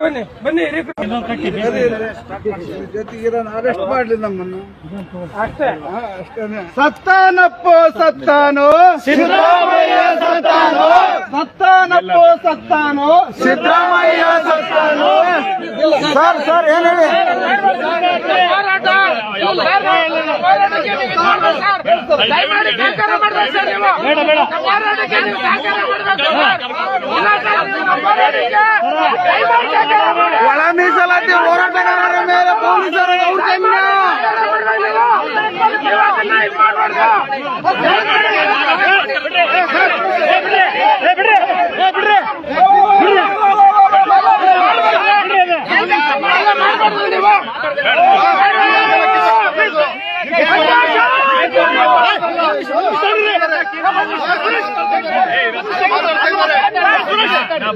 ಬನ್ನಿ ಬನ್ನಿ ಜೊತೆಗೆ ಅರೆಸ್ಟ್ ಮಾಡ್ಲಿ ನಮ್ಮನ್ನು. ಅಷ್ಟೇ. ಸತ್ತಾನಪ್ಪೋ ಸತ್ತಾನೋ. ಸಿದ್ದರಾಮಯ್ಯ ಸತ್ತಾನೋ. ಸತ್ತಾನಪ್ಪೋ ಸತ್ತಾನೋ. ಸಿದ್ದರಾಮಯ್ಯ ಸರ್ ಸರ್ ಏನ್ ಹೇಳಿ? ಒಳ ಮೀಸಲಾತಿ ಹೋರಾಟಗಾರರ ಮೇಲೆ ಪೊಲೀಸರು ಅವ್ರ ಬಿಡ್ರಿ ಬಿಡ್ರಿ.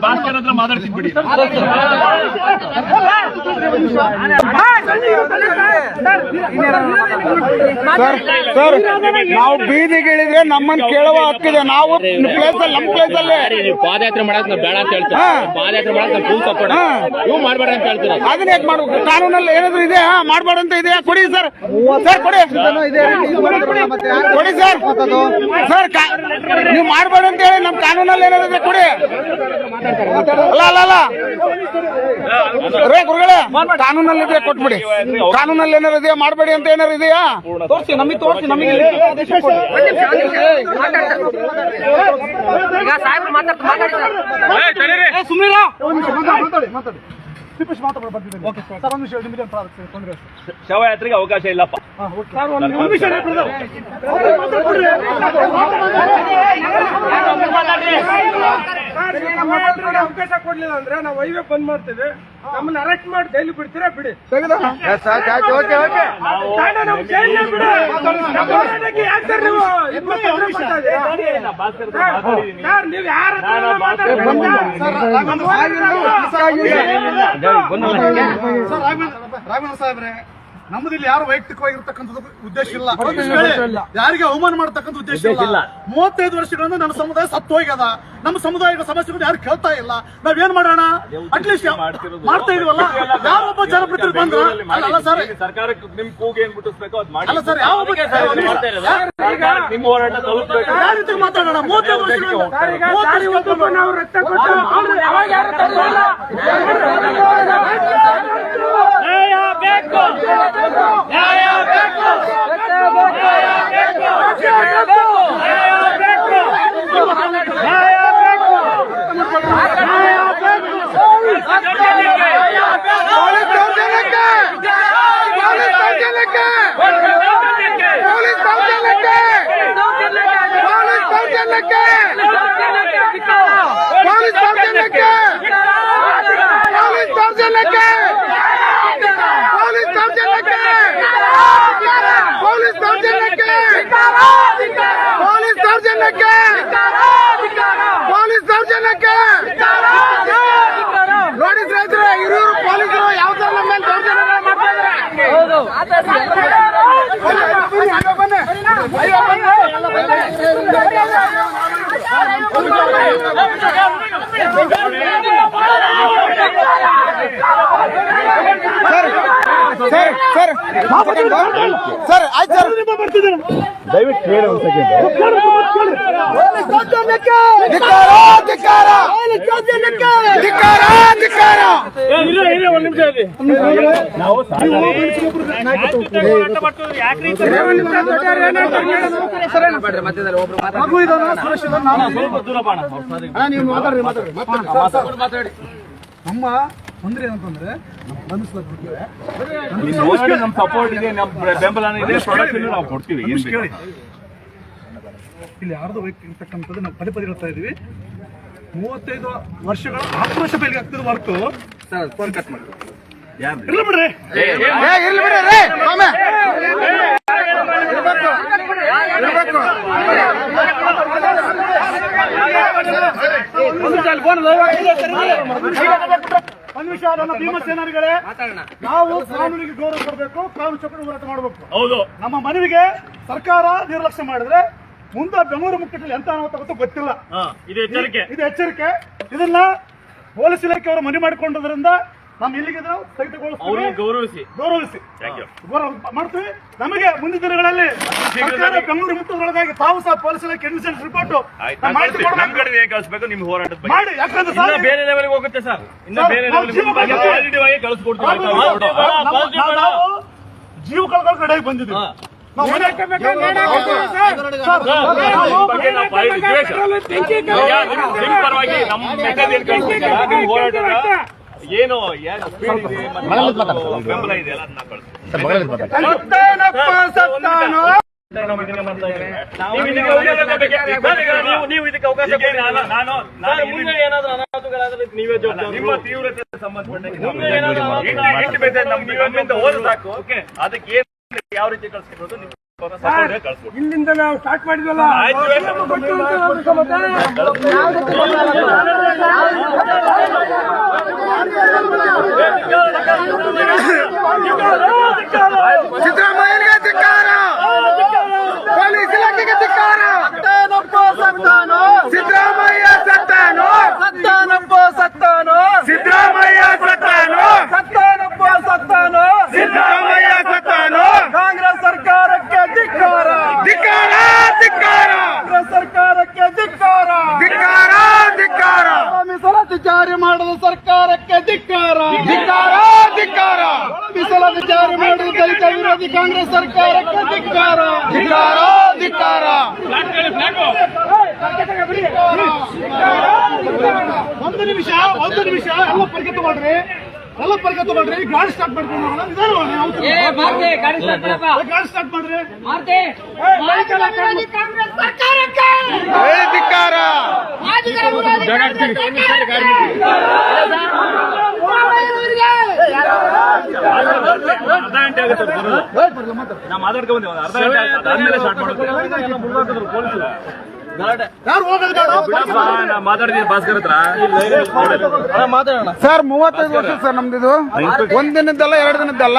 ಭಾಸ್ಕರ್ ಹತ್ರ ಮಾತಾಡ್ತೀನಿ ಬಿಡಿ ಸರ್ ಸರ್ ನಾವು ಬೀದಿಗಿಳಿದ್ರೆ ನಮ್ಮನ್ನ ಕೇಳುವ ಹಕ್ಕಿದೆ. ನಾವು ಪ್ಲೇಸ್ ಅಲ್ಲಿ ನಮ್ಮ ಪ್ಲೇಸ್ ಅಲ್ಲೇ. ನೀವು ಪಾದಯಾತ್ರೆ ಮಾಡಕ್ ನಾವು ಬೇಡ ಅಂತ ಹೇಳ್ತೀರಾ? ಹಾ. ಪಾದಯಾತ್ರೆ ಮಾಡಕ್ ನಾವು ಫುಲ್ ಸಪೋರ್ಟ್. ನೀವು ಮಾಡ್ಬೇಡ ಅಂತ ಹೇಳ್ತೀರಾ? ಅದನ್ನ ಯಾಕೆ ಮಾಡ್ಬೇಕು? ಕಾನೂನಲ್ಲಿ ಏನಾದ್ರು ಇದೆ ಮಾಡಬೇಡ ಅಂತ ಇದೆಯಾ? ಕೊಡಿ ಸರ್. ಸರ್ ಕೊಡಿ. ಕೊಡಿ ಸರ್. ಸರ್ ಕಾ- ನೀವು ಮಾಡಬೇಡ ಅಂತ ಹೇಳಿ ನಮ್ಮ ಕಾನೂನಲ್ಲಿ ಏನಾದ್ರೆ ಇದೆ ಕೊಡಿ ಅಲ್ಲ ಅಲ್ಲ ಅಲ್ಲ ರೇ ಗುರುಗಳೇ ಕಾನೂನಲ್ಲಿ ಇದೆಯಾ ಕೊಟ್ಬಿಡಿ ಕಾನೂನಲ್ಲಿ ಏನಾರು ಇದೆಯಾ ಮಾಡಬೇಡಿ ಅಂತ ಏನಾರು ಇದೆಯಾ ತೋರಿಸಿ ನಮಗೆ ತೋರಿಸಿ ನಮಗೆ. ಸುಮ್ಮನೆ ಶವಯಾತ್ರೆಗೆ ಅವಕಾಶ ಇಲ್ಲಪ್ಪ ಮಾಡ್ರಿ ಅವಕಾಶ ಕೊಡಲಿಲ್ಲ ಅಂದ್ರೆ ನಾವು ಹೈವೇ ಬಂದ್ ಮಾಡ್ತೀವಿ ನಮ್ಮನ್ನ ಅರೆಸ್ಟ್ ಮಾಡಿ ಜೈಲು ಬಿಡ್ತೀರಾ ಬಿಡಿ ನೀವು ಯಾರ ರಾಘವೇಂದ್ರ ಸಾಹೇಬ್ರೆ ನಮ್ಮದಿಲ್ಲಿ ಯಾರು ವೈಯಕ್ತಿಕವಾಗಿರ್ತಕ್ಕಂಥದ್ದು ಉದ್ದೇಶ ಇಲ್ಲ ಯಾರಿಗೆ ಅವಮಾನ ಮಾಡತಕ್ಕಂಥ ಉದ್ದೇಶ ಇಲ್ಲ ಮೂವತ್ತೈದು ವರ್ಷಗಳಿಂದ ನನ್ನ ಸಮುದಾಯ ಸತ್ತು ಹೋಗ್ಯದ ನಮ್ಮ ಸಮುದಾಯದ ಸಮಸ್ಯೆಗಳು ಯಾರು ಕೇಳ್ತಾ ಇಲ್ಲ ನಾವೇನ್ ಮಾಡೋಣ ಅಟ್ಲೀಸ್ಟ್ ಮಾಡ್ತಾ ಇದೀವಲ್ಲ ಯಾರೊಬ್ಬ ಜನಪ್ರತಿನಿಧಿ ಬಂದ್ರ ಅಲ್ಲ ಸರ್ ಸರ್ಕಾರಕ್ಕೆ ನಿಮ್ ಕೂಗು ಏನ್ ಮುಟ್ಟಿಸ್ಬೇಕು ಅದ್ ಮಾಡಿ ಅಲ್ಲ ಸರ್ ಯಾವ ಸರ್ಕಾರಕ್ಕೆ ನಿಮ್ಮ ಹೋರಾಟ ತಲುಪಬೇಕು ಯಾವ ರೀತಿ ಮಾತಾಡೋಣ ಮೂವತ್ತೈದು ವರ್ಷಗಳಿಂದ ನಾವು ರಕ್ತ ಕೊಟ್ಟು ಅವ್ರು ಬೇಕು. பண்ணு ಸರ್ ಆಯ್ತು ಸರ್. ದಯವಿಟ್ಟು ಹೇಳಿ ಒಂದು ಸೆಕೆಂಡ್ ನಾವು ಮಧ್ಯದಲ್ಲಿ ಒಬ್ರು ಮಾತಾಡಿ ನಮ್ಮ ತೊಂದರೆ ಏನಂತಂದ್ರೆ ಬಂಧಿಸ್ಲಾಗ್ಬಿಟ್ಟಿವೆ ನಮ್ಮ ಸಪೋರ್ಟ್ ಇದೆ ನಮ್ಮ ಬೆಂಬಲ ಇದೆ ಪ್ರಾಡಕ್ಟ್ ನಾವು ಕೊಡ್ತೀವಿ ಇಲ್ಲಿ ಯಾರ್ದು ವೈಯಕ್ತಿಕ ಇರ್ತಕ್ಕಂಥದ್ದು ನಾವು ಪದೇ ಪದೇ ಹೇಳ್ತಾ ಇದೀವಿ ಮೂವತ್ತೈದು ವರ್ಷಗಳ ಆಕ್ರೋಶ ಬೆಲೆಗೆ ಆಗ್ತಿರೋ ವರ್ಕ್ ಸರ್ ಕಟ್ ಮಾಡಿ ಇರ್ಲಿ ಬಿಡ್ರಿ ಇರ್ಲಿ ಬಿಡ್ರಿ ಒಂದು ಫೋನ್ ಒಂದು ನನ್ನ ಭೀಮಸೇನಾರಿಗಳೇ ನಾವು ಕಾನೂನಿಗೆ ಗೌರವ ಕೊಡಬೇಕು ಕಾನೂನು ಚೌಕಟ್ಟು ಹೋರಾಟ ಮಾಡಬೇಕು. ಹೌದು. ನಮ್ಮ ಮನವಿಗೆ ಸರ್ಕಾರ ನಿರ್ಲಕ್ಷ್ಯ ಮಾಡಿದ್ರೆ ಮುಂದೆ ಬೆಂಗಳೂರು ಮುಖ್ಯದಲ್ಲಿ ಎಂತ ಅನ್ನೋ ಗೊತ್ತಿಲ್ಲ. ಇದು ಎಚ್ಚರಿಕೆ. ಇದು ಎಚ್ಚರಿಕೆ. ಇದನ್ನ ಪೊಲೀಸ್ ಇಲಾಖೆಯವರು ಮನವಿ ಮನೆ ಮಾಡಿಕೊಂಡದ್ರಿಂದ ನಮ್ಮ ಇಲ್ಲಿಗೆ ಸ್ಥಗಿತಗೊಳಿಸ್ತೀವಿ ಗೌರವಿಸಿ. ಗೌರವಿಸಿ. ಮಾಡ್ತೀವಿ. ನಮಗೆ ಮುಂದಿನ ದಿನಗಳಲ್ಲಿ ಬೆಂಗಳೂರು ಮತ್ತು ತಾವು ಸಹ ಪೊಲೀಸ್ ಇಲಾಖೆ ಇನ್ಸಿಡೆಂಟ್ ರಿಪೋರ್ಟ್ ಆಯ್ತು, ನಾನ್ ಕಳ್ಸ್ತೀನಿ. ನಮ್ ಕಡೆ ಏನ್ ಕಳಿಸ್ಬೇಕು? ನಿಮ್ ಹೋರಾಟದ ಬಗ್ಗೆ. ಮಾಡಿ ಯಾಕಂದ್ರೆ ಸರ್. ಬೇರೆ ಲೆವೆಲ್ಗೆ ಹೋಗುತ್ತೆ ಸರ್. ಇನ್ನ ಬೇರೆ ಲೆವೆಲ್ಗೆ ಜೀವ ಕಳಿಸ್ಕೊಡ್ತೀವಿ ಕಳ್ಕೊಳ್ಳೋ ಕಡೆಗೆ ಬಂದಿದ್ದೀವಿ. ಪರವಾಗಿ ನಮ್ಮ ಮೆಕ್ಕದ ಏನ್ ಬೆಂಬಲ ಇದೆ ನಾವು ಇದಕ್ಕೆ ಅವಕಾಶ ನಾನು ಈಗ ನೀವು- ನೀವು ಇದಕ್ಕೆ ಅವಕಾಶ ಕೊಡಿ. ನಾನು- ನಾನು ನಾನು ಮುಂದೆ ಏನಾದ್ರೂ ಅನಾಹುತಗಳಾದ್ರೆ ನೀವೇ ಜವಾಬ್ದಾರಿ. ನಿಮ್ಮ ತೀವ್ರತೆ ಸಾಕು. ಅದಕ್ಕೆ ಏನು ಯಾವ ರೀತಿ ಇಲ್ಲಿಂದ ನಾವು ಸ್ಟಾರ್ಟ್ ಮಾಡಿದ್ವಲ್ಲ? ಆಯ್ತು ನಮ್ಗೆ ಗೊತ್ತು ಅಂತ ಹೇಳ್ಬೇಕು ಮತ್ತೆ. ಸಿದ್ದರಾಮಯ್ಯನಿಗೆ ಧಿಕ್ಕಾರ ಪೊಲೀಸ್ ಇಲಾಖೆಗೆ ಧಿಕ್ಕಾರ ಸತ್ತಾನಪ್ಪ ಸತ್ತಾನು ಸಿದ್ದರಾಮಯ್ಯ ಸತ್ತಾನು ಸತ್ತಾನಪ್ಪ ಸತ್ತಾನು ಸಿದ್ದರಾಮಯ್ಯ ಸತ್ತಾನು ಸತ್ತಾನಪ್ಪ ಸತ್ತಾನು ಸಿದ್ದರಾಮಯ್ಯ ಸತ್ತಾನು ಕಾಂಗ್ರೆಸ್ ಸರ್ಕಾರಕ್ಕೆ ಧಿಕ್ಕಾರ ಧಿಕ್ಕಾರ ಧಿಕ್ಕಾರ ಕಾಂಗ್ರೆಸ್ ಸರ್ಕಾರಕ್ಕೆ ಧಿಕ್ಕಾರ ಧಿಕ್ಕಾರ ಧಿಕ್ಕಾರ ಮೀಸಲಾತಿ ಜಾರಿ ಮಾಡದ ಸರ್ಕಾರಕ್ಕೆ ಧಿಕ್ಕಾರ. ಧಿಕ್ಕಾರ ಧಿಕ್ಕಾರ. ಮೀಸಲಾತಿ ಜಾರಿ ಮಾಡಿದ ದಲಿತ ವಿರೋಧಿ ಕಾಂಗ್ರೆಸ್ ಸರ್ಕಾರಕ್ಕೆ ಧಿಕ್ಕಾರ. ಧಿಕ್ಕಾರ ಧಿಕ್ಕಾರ. ಒಂದು ನಿಮಿಷ ಒಂದು ನಿಮಿಷ. ಎಲ್ಲ ಪರಿಕೆ ಮಾಡ್ರಿ. ಎಲ್ಲ ಪರಿಕೆ ಮಾಡ್ರಿ. ಗಾಡಿ ಸ್ಟಾರ್ಟ್ ಮಾಡ್ಕೊಂಡು ಗಾಡಿ ಸ್ಟಾರ್ಟ್ ಮಾಡ್ರಿ. ಏ ಧಿಕ್ಕಾರ ಅರ್ಧ ಗಂಟೆ ಆಗುತ್ತೆ. ನಾ ಬಂದೆ, ಅರ್ಧ ಗಂಟೆ. ಅದಾದ್ಮೇಲೆ ಮಾಡೋದು ಸರ್ ಮೂವತ್ತೈದು ವರ್ಷ ಸರ್ ನಮ್ದಿದು ಒಂದ್ ದಿನದ್ದಲ್ಲ ಎರಡು ದಿನದ್ದಲ್ಲ